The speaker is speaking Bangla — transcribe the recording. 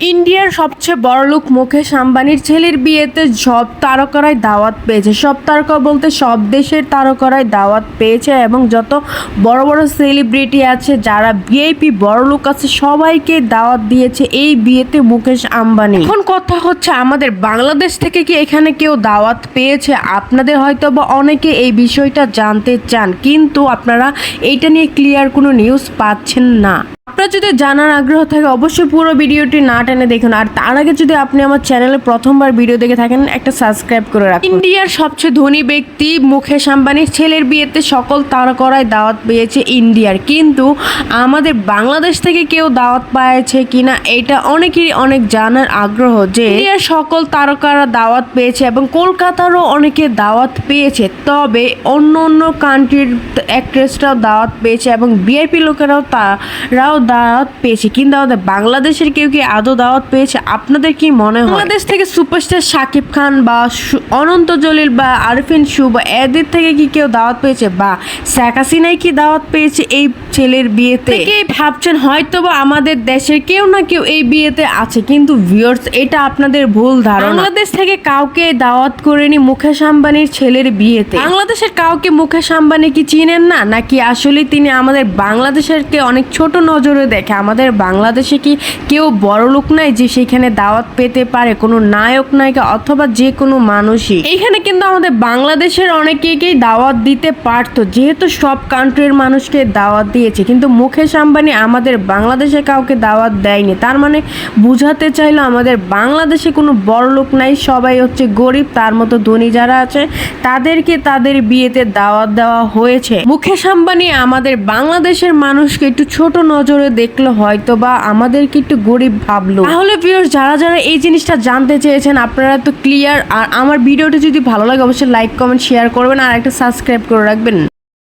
ইন্ডিয়ার সবচেয়ে বড়লোক মুকেশ আম্বানির ছেলের বিয়েতে সব তারকারাই দাওয়াত পেয়েছে। সব তারকা বলতে সব দেশের তারকারাই দাওয়াত পেয়েছে এবং যত বড় বড় সেলিব্রিটি আছে, যারা ভিআইপি বড়লোক আছে, সবাইকে দাওয়াত দিয়েছে এই বিয়েতে মুকেশ আম্বানি। এখন কথা হচ্ছে, আমাদের বাংলাদেশ থেকে কি এখানে কেউ দাওয়াত পেয়েছে? আপনাদের হয়তো বা অনেকে এই বিষয়টা জানতে চান, কিন্তু আপনারা এইটা নিয়ে ক্লিয়ার কোনো নিউজ পাচ্ছেন না। আপনার যদি জানার আগ্রহ থাকে, অবশ্যই পুরো ভিডিওটি না টেনে দেখুন। আর তার আগে যদি আপনি আমার চ্যানেলে প্রথমবার ভিডিও দেখে থাকেন, একটা সাবস্ক্রাইব করে রাখুন। ইন্ডিয়ার সবচেয়ে ধনী ব্যক্তি মুকেশ আম্বানির ছেলের বিয়েতে সকল তারকারাই দাওয়াত পেয়েছে ইন্ডিয়ার। কিন্তু আমাদের বাংলাদেশ থেকে কেউ দাওয়াত পেয়েছে কিনা, এটা অনেকেরই অনেক জানার আগ্রহ যে ইন্ডিয়ার সকল তারকারা দাওয়াত পেয়েছে এবং কলকাতারও অনেকে দাওয়াত পেয়েছে। তবে অন্য অন্য কান্ট্রির অ্যাক্ট্রেসরাও দাওয়াত পেয়েছে এবং ভিআইপি লোকেরাও তারাও দাওয়াত পেয়েছে? কিন্তু আমাদের বাংলাদেশের কেউ কি আদৌ দাওয়াত পেয়েছে? আপনাদের কি মনে হয়? বাংলাদেশ থেকে সুপারস্টার শাকিব খান বা অনন্ত জলিল বা আরফিন শু বা এদের থেকে কি কেউ দাওয়াত পেয়েছে? বা শেখ হাসিনাই কি দাওয়াত পেয়েছে এই ছেলের বিয়েতে? কে ভাবছেন হয়তো বা আমাদের দেশের কেউ না কেউ এই বিয়েতে আছে। কিন্তু ভিউয়ার্স এটা আপনাদের ভুল ধারণা। বাংলাদেশ থেকে কাউকে দাওয়াত করেনি মুকেশ আম্বানির ছেলের বিয়েতে? বাংলাদেশের কাউকে মুকেশ আম্বানি কি চিনেন না? নাকি আসলে তিনি আমাদের বাংলাদেশেরকে অনেক ছোট নজরে দেখে। আমাদের বাংলাদেশে কি কেউ বড় লোক নাই যে সেখানে দাওয়াত পেতে পারে, কোনো নায়ক নায়িকা অথবা যে কোনো মানুষই? এখানে কিন্তু আমাদের বাংলাদেশের অনেকেকেই দাওয়াত দিতে পারতো, যেহেতু সব কান্ট্রির মানুষকে দাওয়াত দিয়েছে। কিন্তু মুকেশ আম্বানি আমাদের বাংলাদেশে কাউকে দাওয়াত দেয়নি। তার মানে বুঝাতে চাইলো আমাদের বাংলাদেশে কোনো বড় লোক নাই, সবাই হচ্ছে গরিব, তার মতো ধনী যারা আছে, তাদেরকে তাদের বিয়েতে দাওয়াত দেওয়া হয়েছে। মুকেশ আম্বানি আমাদের বাংলাদেশের মানুষকে একটু ছোট নজরে দেখল হয়তো বা আমাদেরকে একটু গরিব ভাবলো। তাহলে প্রিয় যারা যারা এই জিনিসটা জানতে চেয়েছেন, আপনারা তো ক্লিয়ার আর আমার ভিডিওটা যদি ভালো লাগে, অবশ্যই লাইক কমেন্ট শেয়ার করবেন আর একটা সাবস্ক্রাইব করে রাখবেন।